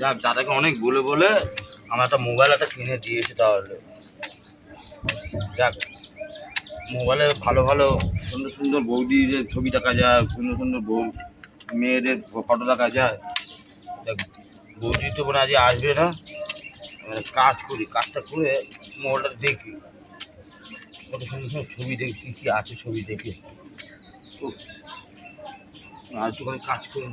যাক দাদাকে অনেক বলে বলে আমার একটা মোবাইল একটা কিনে দিয়েছে তাহলে। যাক মোবাইলে ভালো ভালো সুন্দর সুন্দর বৌদিদের ছবি দেখা যায় সুন্দর সুন্দর বউ মেয়েদের ফটো দেখা যায়। দেখ বৌদি তো মনে আজ আসবে না। মানে কাজ করি কাজটা করে মোবাইলটা দেখি। কত সুন্দর সুন্দর ছবি দেখি কী কী আছে ছবি দেখে। উফ, আর একটুখানি কাজ করে।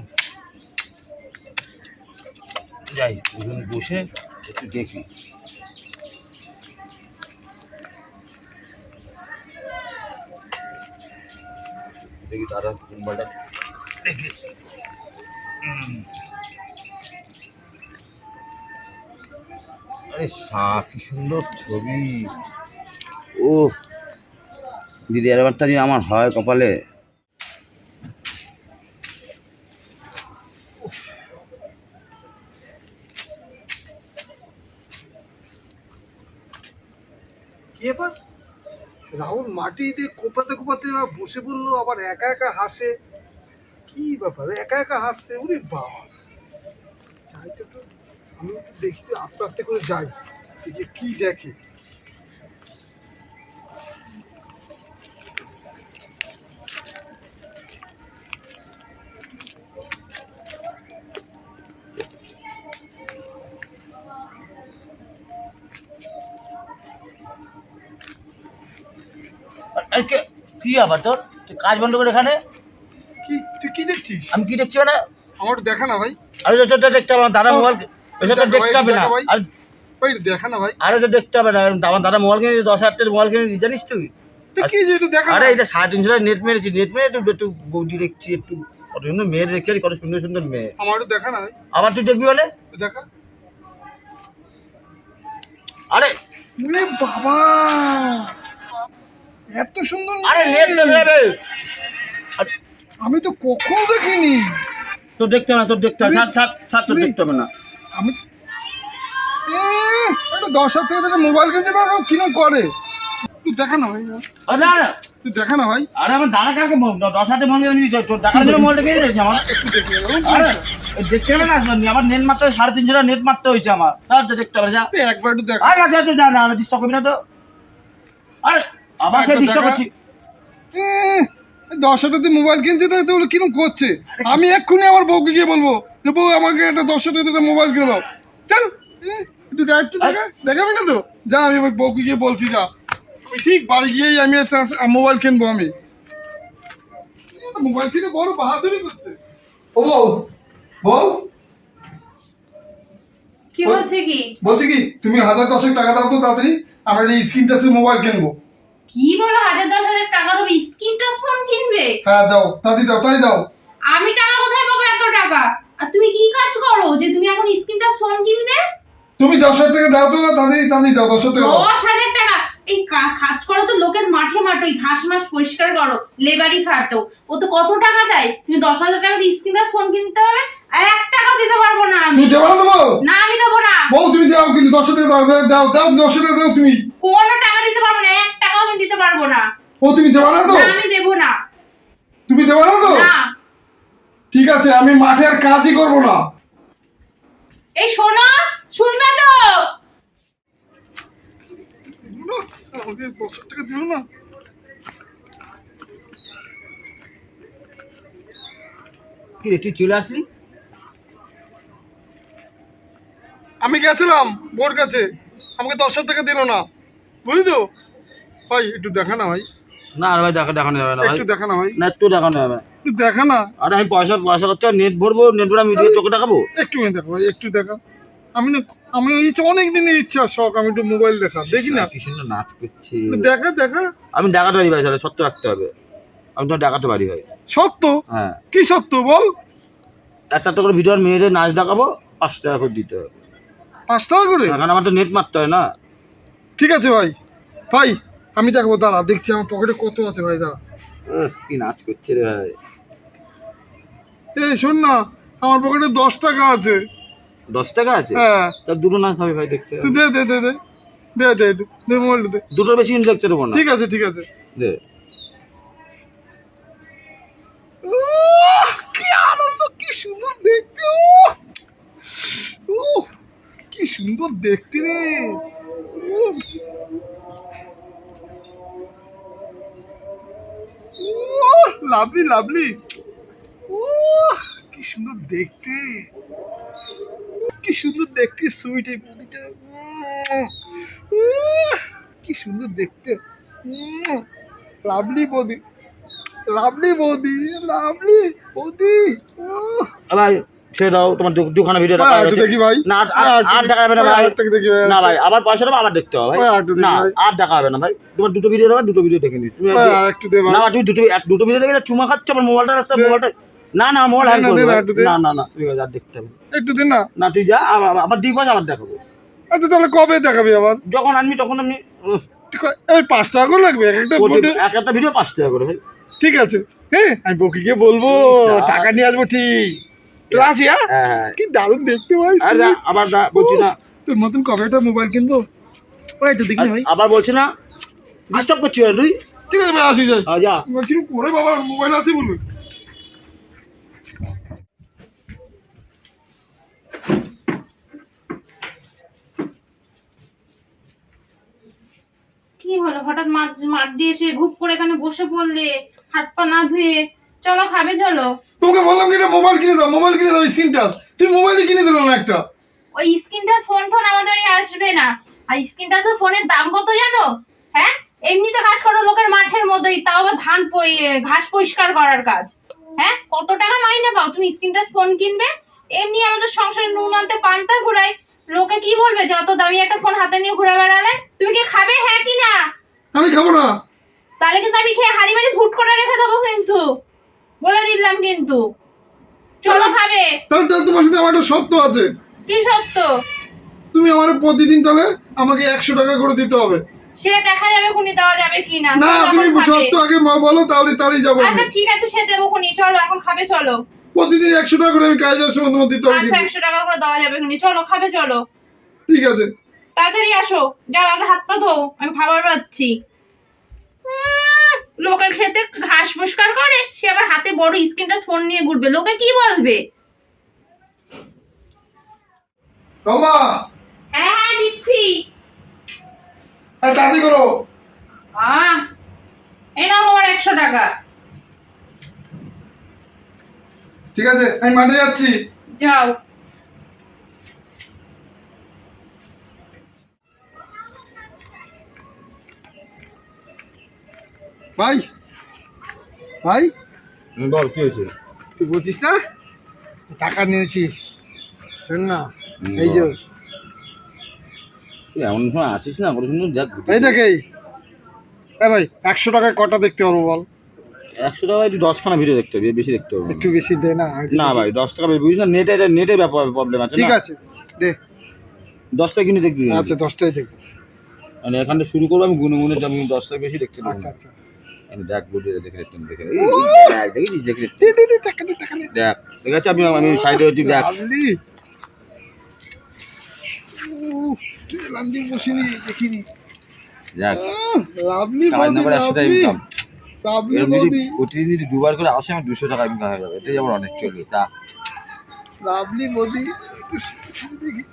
যাই ওখানে বসে একটু দেখি। দেখি দাদা মোবাইলটা দেখি। কি সুন্দর ছবি। ও, দিদি এবারটা যদি আমার হয় কপালে। মাটিতে কোপাতে কোপাতে বসে পড়ল, আবার একা একা হাসে। কি ব্যাপার? একা একা হাসছে? উনি বাবা! যাই তো আমি দেখি, আস্তে আস্তে করে যাই। কি দেখে। আরে কে- কি আবার তোর? তুই কাজ বন্ধ করে এখানে। কি তুই কি দেখছিস? আমি কি দেখছি না আমার দেখা না ভাই। আরে তো দেখতে হবে না, দাদা মোবাইল দেখতে হবে না। আর দেখা না ভাই। আরে তো দেখতে হবে না আমার দাদা মোবাইল কিনে দশ হাজার টাকার মোবাইল কিনে জানিস তুই? আরে এটা সাড়ে তিনশো টাকা নেট মেরেছি নেট মেরে একটু একটু বৌদি দেখছি একটু কত সুন্দর মেয়ে দেখছি কত সুন্দর সুন্দর মেয়ে। আমার দেখা না আবার তুই দেখবি বলে? দেখা। আরে বাবা! এত সুন্দর আরে যাবে আরে, আমি তো কখনো দেখিনি। তোর দেখতে হবে না তোর দেখতে হবে। ছাড় ছাড় ছাড় তোর দেখতে হবে না। আমি একটা দশ হাজার টাকা থেকে মোবাইল কিনতে পারো কিরম করে? তুই দেখা না ভাই। আরে না না। তুই দেখা না ভাই। আরে আমার দাদা কাকে দশ হাতে মনে নিয়ে তোর টাকার জন্য মোবাইলটা কিনে দিয়েছে আমার। একটু দেখে আরে দেখতে হবে না আমার নেট মারতে সাড়ে তিনশো টাকা নেট মারতে হয়েছে আমার। তার তো দেখতে হবে যা। একবার একটু দেখ। আরে না যা না ডিস্টার্ব করবি না তো। আরে আবার সে ডিস্টার্ব। করছি। দশ হাজার দিয়ে মোবাইল কিনছে তো ওগুলো কিরম করছে? আমি এক্ষুনি আমার বউকে গিয়ে বলব যে বউ আমাকে একটা দশ হাজার টাকা মোবাইল কিনে দাও। চল একটু দেখ দেখা দেখাবি না তো? যা আমি আমার বউকে গিয়ে বলছি যা। ঠিক বাড়ি গিয়েই আমি মোবাইল কিনবো আমি। মোবাইল কিনে বড় বাহাদুরি করছে। ও বউ বউ। কি হচ্ছে কি? বলছি কি তুমি হাজার দশেক টাকা দাও তো তাড়াতাড়ি আমার এই স্ক্রিন টাচের মোবাইল কিনবো। কি বলো হাজার দশ হাজার টাকা দেবে স্ক্রিন টাচ ফোন কিনবে? হ্যাঁ দাও তাড়াতাড়ি দাও তাই দাও। আমি টাকা কোথায় পাবো এত টাকা? আর তুমি কি কাজ করো যে তুমি এখন স্ক্রিন টাচ ফোন কিনবে? তুমি দশ হাজার টাকা দাও তো তাড়াতাড়ি তাড়াতাড়ি দাও দশ হাজার টাকা দশ হাজার টাকা। এই কাজ করো তো লোকের মাঠে মাঠে ওই ঘাস মাস পরিষ্কার করো লেবারি খাটো। ও তো কত টাকা দেয়? তুমি দশ হাজার টাকা দিয়ে স্ক্রিন টাচ ফোন কিনতে হবে? আর এক টাকা দিতে পারব না আমি। তুমি দেবো না দেবো? না আমি দেবো না। বউ তুমি দাও কিন্তু দশ টাকা দাও দাও দাও দশ টাকা দাও তুমি। কোনো টাকা দিতে পারব না এক টাকাও আমি দিতে পারব না। ও তুমি দেবো না তো? আমি দেবো না। তুমি দেবো না তো? না। ঠিক আছে আমি মাঠে আর কাজই করব না। এই শোনো শুনবে তো? আমাকে দশ টাকা দিও না। কি রে তুই চলে আসলি? আমি গেছিলাম বোর কাছে আমাকে দশ হাজার টাকা দিল না। বুঝলি তো? ভাই একটু দেখা না ভাই। না আর ভাই দেখা দেখানো যাবে না ভাই। একটু দেখা না ভাই। না একটু দেখানো যাবে। না। একটু দেখা না। আরে আমি পয়সা পয়সা করতে নেট ভরবো নেট ভরে আমি দিয়ে তোকে দেখাবো? একটু দেখা ভাই একটু দেখা। আমি না আমি ইচ্ছা অনেক দিনের ইচ্ছা শখ আমি একটু মোবাইল দেখা। দেখি না। কি সুন্দর নাচ করছি। দেখা দেখা। আমি দেখাতে পারি ভাই তাহলে সত্য রাখতে হবে। আমি তো দেখাতে পারি ভাই। সত্য? হ্যাঁ। কি সত্য বল? একটা একটা করে ভিডিওর মেয়েদের নাচ দেখাবো পাঁচ টাকা করে দিতে হবে। পাঁচ টাকা করে? কারণ আমার তো নেট মারতে হয় না। ঠিক আছে ভাই। ভাই আমি দেখব দাঁড়া দেখছি আমার পকেটে কত আছে ভাই দাঁড়া। কি নাচ করছে রে ভাই। এই শোন না আমার পকেটে দশ টাকা আছে। দশ টাকা আছে? হ্যাঁ। তা দুটো নাচ হবে ভাই দেখতে দে দে দে দে দে দে দে মোবাইলটা দে। দুটোর বেশি কিন্তু দেখতে দেবো না। ঠিক আছে ঠিক আছে। দে। কি আনন্দ কি সুন্দর দেখতে উহ! উহ! সুন্দর দেখতে রে। Lovely lovely. ও কি সুন্দর দেখতে। কি সুন্দর দেখতে সুইট এই বডিটা কি সুন্দর দেখতে। লাভলি বডি লাভলি বৌদি লাভলি বৌদি। উহ। ছেড়ে দাও তোমার দুখানা ভিডিও দেখি ভাই। না আর- দেখি। যাবে না ভাই, না আবার পয়সা দেবো আবার দেখতে হবে ভাই। না আর দেখা হবে না ভাই। তোমার দুটো ভিডিও দেবো দুটো ভিডিও দেখে ভাই। না তুমি দুটো দুটো ভিডিও দেখে চুমা খাচ্ছ আমার মোবাইলটা রাস্তা মোবাইলটা না না মোবাইল হ্যাং করবে না। না না ঠিক আছে আর দেখতে হবে। একটু দিন না। না তুই যা আবার দিই আবার দেখাবো আচ্ছা তাহলে কবে দেখাবি আবার? যখন আনবি তখন আমি এই পাঁচ টাকা করে লাগবে এক একটা ভিডিও? এক একটা ভিডিও পাঁচ টাকা করে ভাই। ঠিক আছে। হ্যাঁ আমি বকিকে বলব টাকা নিয়ে আসব ঠিক। আসি হ্যাঁ? হ্যাঁ হ্যাঁ। কি দারুণ দেখতে ভাই আর আবার বলছি না। তোর মতন কবে একটা মোবাইল কিনবো? ভাই একটু দেখি ভাই আবার বলছি না ডিস্টার্ব করছি না তুই। ঠিক আছে ভাই আসি যাই। যা। করে বাবা মোবাইল আছে বলুন কি হলো? হঠাৎ মাঠ মাঠ দিয়ে এসে ঘুপ করে এখানে বসে পড়লে হাত পা না ধুয়ে চলো খাবে চলো। তোকে বললাম কি এটা মোবাইল কিনে দাও মোবাইল কিনে দাও স্ক্রিন টাচ তুই মোবাইলই কিনে দিল না একটা। ওই স্ক্রিন টাচ ফোন ফোন আমাদের আসবে না। আর স্ক্রিন টাচের ফোনের দাম কত জানো? হ্যাঁ? এমনি তো কাজ করো লোকের মাঠের মধ্যেই তাও আবার ধান ঘাস পরিষ্কার করার কাজ। হ্যাঁ? কত টাকা মাইনে পাও? তুমি স্ক্রিন টাচ ফোন কিনবে? এমনি আমাদের সংসারে নুন আনতে পান্তা ঘুরাই লোকে কি বলবে? যত দামি একটা ফোন হাতে নিয়ে ঘুরে বেড়ালে তুমি কি খাবে? হ্যাঁ কি না? আমি খাব না। তাহলে কিন্তু আমি খেয়ে হাড়ি মারি ফুট করে রেখে দেবো কিন্তু। বলে দিলাম কিন্তু। চলো খাবে। তাহলে তাহলে তোমার সাথে আমার একটা সত্য আছে। কি সত্য তুমি আমার প্রতিদিন তাহলে আমাকে একশো টাকা করে দিতে হবে। সে দেখা যাবে খুনি দেওয়া যাবে কি না না তুমি সত্য আগে মা বলো তাহলে তাহলেই যাব আচ্ছা ঠিক আছে সে দেবো খুনি। চলো এখন খাবে চলো। প্রতিদিন একশো টাকা করে আমি কাজে যাওয়ার সময় তোমার দিতে হবে আচ্ছা। একশো টাকা করে দেওয়া যাবে খুনি। চলো খাবে চলো। ঠিক আছে। তাড়াতাড়ি আসো। যাও আগে হাত পা ধো। আমি খাবার পাচ্ছি। লোকের খেতে ঘাস পরিষ্কার করে সে আবার হাতে বড় স্ক্রিনটা ফোন নিয়ে ঘুরবে। লোকে কি বলবে? রমা! হ্যাঁ হ্যাঁ দিচ্ছি। হ্যাঁ তাড়াতাড়ি করো। আহ এই নাও তোমার একশো টাকা। ঠিক আছে আমি মাঠে যাচ্ছি। যাও। ভাই ভাই বল কি হয়েছে? তুই বলছিস না? টাকা নিয়েছি। শোন না এই যে এমন সময় আসিস না করে শুনুন দেখ এই দেখ এই। ভাই একশো টাকায় কটা দেখতে পারব বল? একশো টাকা একটু দশখানা ভিডিও দেখতে হবে বেশি দেখতে হবে একটু বেশি দে না না ভাই দশ টাকা বুঝিস না নেটে নেটে ব্যাপার প্রবলেম আছে ঠিক আছে দে। দশটা কিনে দেখবি আচ্ছা দশটাই দেখবি। মানে এখান থেকে শুরু করব আমি গুনে গুনে আমি দশটা বেশি দেখতে পারব আচ্ছা আচ্ছা। আমি দেখ বুঝে দেখে দেখে দেখ, দেখেছিস ঠিক আছে আমি আমি সাইডে হচ্ছি দেখ। দেখিনি। কাজ না করে একশো টাকা ইনকাম প্রতিদিন যদি দুবার করে আসে আমার দুশো টাকা ইনকাম হয়ে যাবে। এটাই আমার অনেক চলবে তা লাভলি বৌদি দেখি।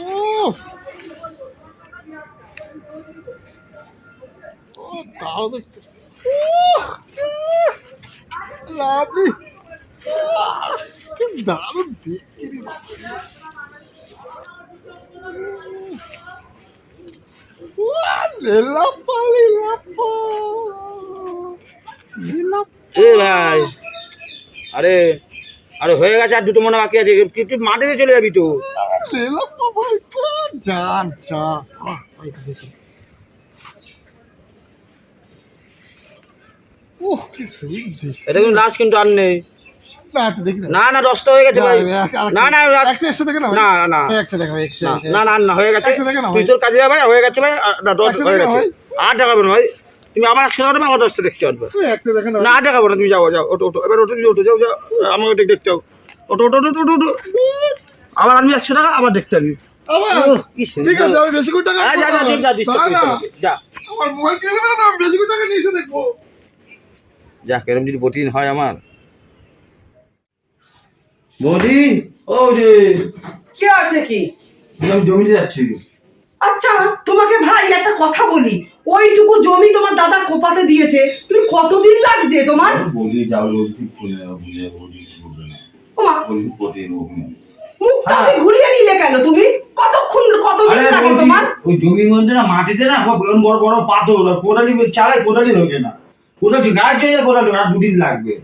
ও দেখতে লাভলি দারুণ দেখতে রে লেলাপা, লেলাপা। এ ভাই। আরে আরে হয়ে গেছে আর দুটো মনে বাকি আছে। তুই দিয়ে চলে যাবি তো? লেলাপা ভাই। জান জান আহ, এটা দেখি ওহ কি সুইট এটা কিন্তু লাস্ট কিন্তু আর নেই। না না। না না দশটা হয়ে গেছে ভাই। না, না না একটা এক্সট্রা দেখে না না। না একটা দেখো না, না না না হয়ে গেছে। তুই তোর কাজে ভাই হয়ে গেছে ভাই। আর না দশ হয়ে গেছে। টাকা পাবেন ভাই। তুমি আমার একশো টাকা আমার দশটা দেখতে পারবে। না না না তুমি যাও যাও ওটো ওটো এবার ওটো তুমি ওটো যাও যাও। আমাকে দেখ দেখতে হবে। ওটো ওটো ওটো ওটো ওটো আবার আমি একশো টাকা আবার দেখতে পাবি। আবার? ওহ, কি সুন্দর। ঠিক আছে আমি বেশি করে টাকা যা যা যা যা disturb না, না, করতে হবে, যা। আমার মোবাইল কিনে দেবে না আমি বেশি করে টাকা নিয়ে এসে দেখব। যাক এরকম যদি প্রতিদিন হয় আমার। বৌদি ও রে কে আছে কি? আমি জমিতে যাচ্ছি আচ্ছা তোমাকে ভাই একটা কথা বলি। ওইটুকু জমি তোমার দাদা কোপাতে দিয়েছে। তুমি কতদিন লাগছে তোমার? বৌদি যাও বৌদি ঠিক করে বৌদি না। ওমা বৌদি মুখটা হ্যাঁ। ঘুরিয়ে নিলে কেন তুমি? কতক্ষণ কতদিন লাগে তোমার? ওই জমির মধ্যে না মাটিতে না বড় বড় পাথর কোদালি চালাই কোদালি হয়েছে না। কোদালি গাছ চলে কোদালি আর দুদিন লাগবে।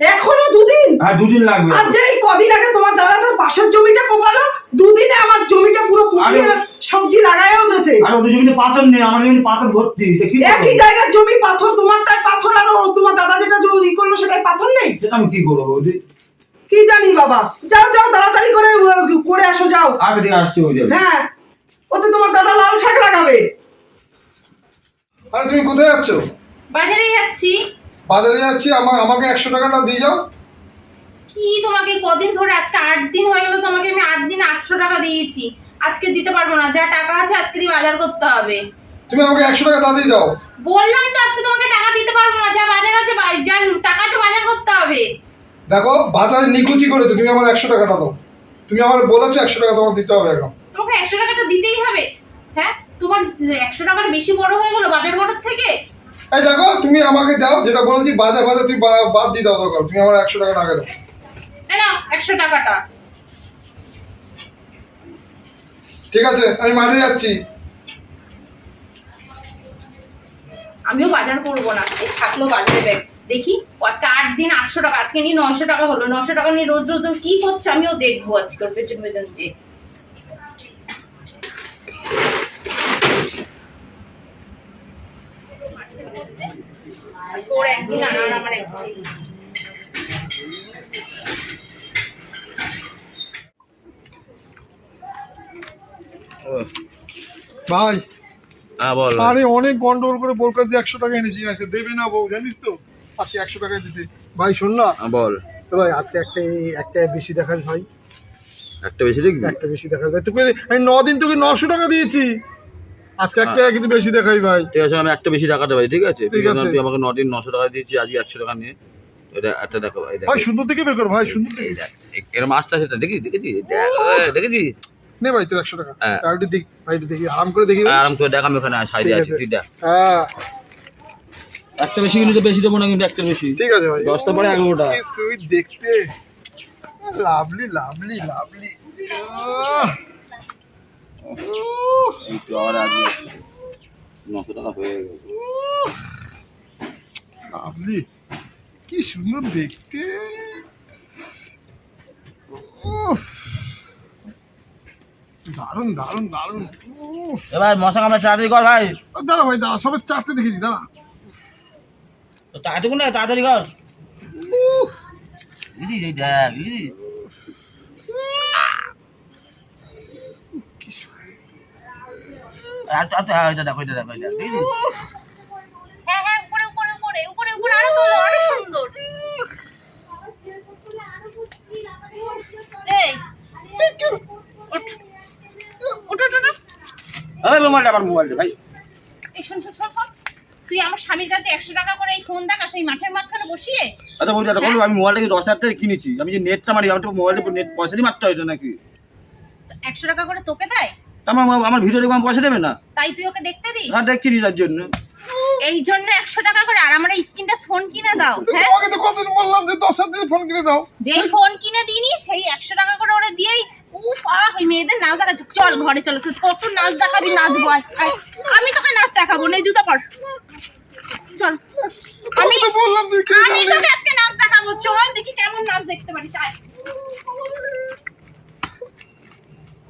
এখনও দুদিন? আর দুদিন লাগবে। আর যে কদিন আগে তোমার দাদা তার পাশের জমিটা কোপালো দুদিনে আমার জমিটা পুরো কুপিয়ে সবজি লাগাইও দিয়েছে। আর ওদের জমিতে পাথর নেই আমার জমিতে পাথর ভর্তি একই জায়গার জমি পাথর তোমারটাই পাথর আর তোমার দাদা যেটা জমি করল সেটাই পাথর নেই? সেটা আমি কি করব কি জানি বাবা। যাও যাও তাড়াতাড়ি করে করে আসো যাও। আগে থেকে আসছে ওই যাবে। হ্যাঁ ওতে তোমার দাদা লাল শাক লাগাবে। আরে তুমি কোথায় যাচ্ছ? বাজারে যাচ্ছি। বাজারে যাচ্ছি আমার আমাকে একশো টাকাটা দিয়ে যাও। কি তোমাকে কদিন ধরে আজকে আট দিন হয়ে গেল তোমাকে আমি আট দিন আটশো টাকা দিয়েছি। আজকে দিতে পারব না যা টাকা আছে আজকে দিয়ে বাজার করতে হবে। তুমি আমাকে একশো টাকা দাঁড়িয়ে দাও। বললাম তো আজকে তোমাকে টাকা দিতে পারব না যা বাজার আছে যা টাকা আছে বাজার করতে হবে। দেখো বাজারে নিকুচি করেছ তুমি আমার একশো টাকাটা দাও। তুমি আমার বলেছ একশো টাকা তোমাকে দিতে হবে এখন। তোমাকে একশো টাকাটা দিতেই হবে। হ্যাঁ তোমার একশো টাকাটা বেশি বড় হয়ে গেল বাজার করার থেকে? এই দেখো তুমি আমাকে দাও যেটা বলেছি বাজার বাজার তুমি বাদ দিয়ে দাও দরকার। তুমি আমার একশো টাকা টাকা দাও। একশো টাকাটা। ঠিক আছে আমি মাঠে যাচ্ছি। আমিও বাজার করব না এই থাকল বাজারে ব্যাগ। দেখি আজকে আট দিন আটশো টাকা আজকে নিয়ে নয়শো টাকা হলো নশো টাকা নিয়ে রোজ রোজ কি করছে আমিও দেখব আজকে পেছন পেছন দিয়ে। আজকে ওর একদিন আর আর আমার একদিন। ভাই হ্যাঁ বল। আরে অনেক গন্ডগোল করে বোর কাছে একশো টাকা এনেছি আছে দেবে না বউ জানিস তো? আজকে একশো টাকা দিচ্ছি ভাই শোন না। হ্যাঁ, বল। তো ভাই আজকে একটা একটা বেশি দেখাস ভাই। একটা বেশি দেখবি? একটা বেশি দেখাস। ভাই তোকে আমি ন দিন তোকে নশো টাকা দিয়েছি। আজকে একটা কিন্তু বেশি দেখাই ভাই। ঠিক আছে আমি একটা বেশি টাকা দেবো ঠিক আছে? ঠিক আছে। তুই আমাকে নদিন নশো টাকা দিয়েছি আজকে একশো টাকা নিয়ে। এটা একটা দেখো ভাই ভাই সুন্দর থেকে বের কর ভাই সুন্দর থেকে। দেখ দেখেছি? দেখ এ, দেখেছি? নে ভাই তোর একশো টাকা। হ্যাঁ। আর দেখি ভাই দেখি আরাম করে দেখি আরাম করে দেখ আমি ওখানে সাইডে আছি তুই দেখ। হ্যাঁ। একটা বেশি কিন্তু বেশি দেবো না কিন্তু একটা বেশি। ঠিক আছে ভাই। দশটা পরে এগারোটা। সুইট দেখতে। Lovely lovely lovely. এই তো আগে নশো টাকা হয়ে গেছে। কি সুন্দর দেখতে। উফ। দারুণ দারুণ দারুণ। উফ। এবার মশা কামড়া তাড়াতাড়ি কর ভাই। দাঁড়া ভাই দাঁড়া সবে চারটে দেখেছি দাঁড়া। তো তাড়াতাড়ি না তাড়াতাড়ি কর। দেখ বুঝলি আর তো আর তো এটা দেখো এটা দেখো এটা বুঝলি হ্যাঁ হ্যাঁ উপরে উপরে উপরে উপরে উপরে আরও তোলো আরও সুন্দর। এই। মোবাইলটা আমার মোবাইলটা ভাই। এই শোন শোন শোন শোন। তুই আমার স্বামীর কাছে একশো টাকা করে এই ফোন দেখাস এই মাঠের মাঝখানে বসিয়ে। আচ্ছা বলব আমি মোবাইলটা কি দশ হাজার টাকা কিনেছি? আমি যে নেটটা মারি আমার তো মোবাইলটা নেট পয়সা দিয়ে মারতে হয়তো নাকি? একশো টাকা করে তোকে দেয়? আমার আমার ভিডিও দেখব পয়সা দেবে না। তাই তুই ওকে দেখতে দিস? হ্যাঁ দেখছি তার জন্য। এই জন্য একশো টাকা করে আর আমার স্ক্রিনটা ফোন কিনে দাও হ্যাঁ? তোমাকে তো কতদিন বললাম যে দশ হাজার ফোন কিনে দাও। যেই ফোন কিনে দিনি সেই একশো টাকা করে ওরে দিয়েই উফ আহ ওই মেয়েদের নাচ দেখাচ্ছে চল ঘরে চলো তুই কত নাচ দেখাবি নাচ বয় আমি তোকে নাচ দেখাবো না জুতো পর। চল। আমি বললাম তুই আমি তোকে আজকে নাচ দেখাবো চল দেখি কেমন নাচ দেখতে পারিস আয়।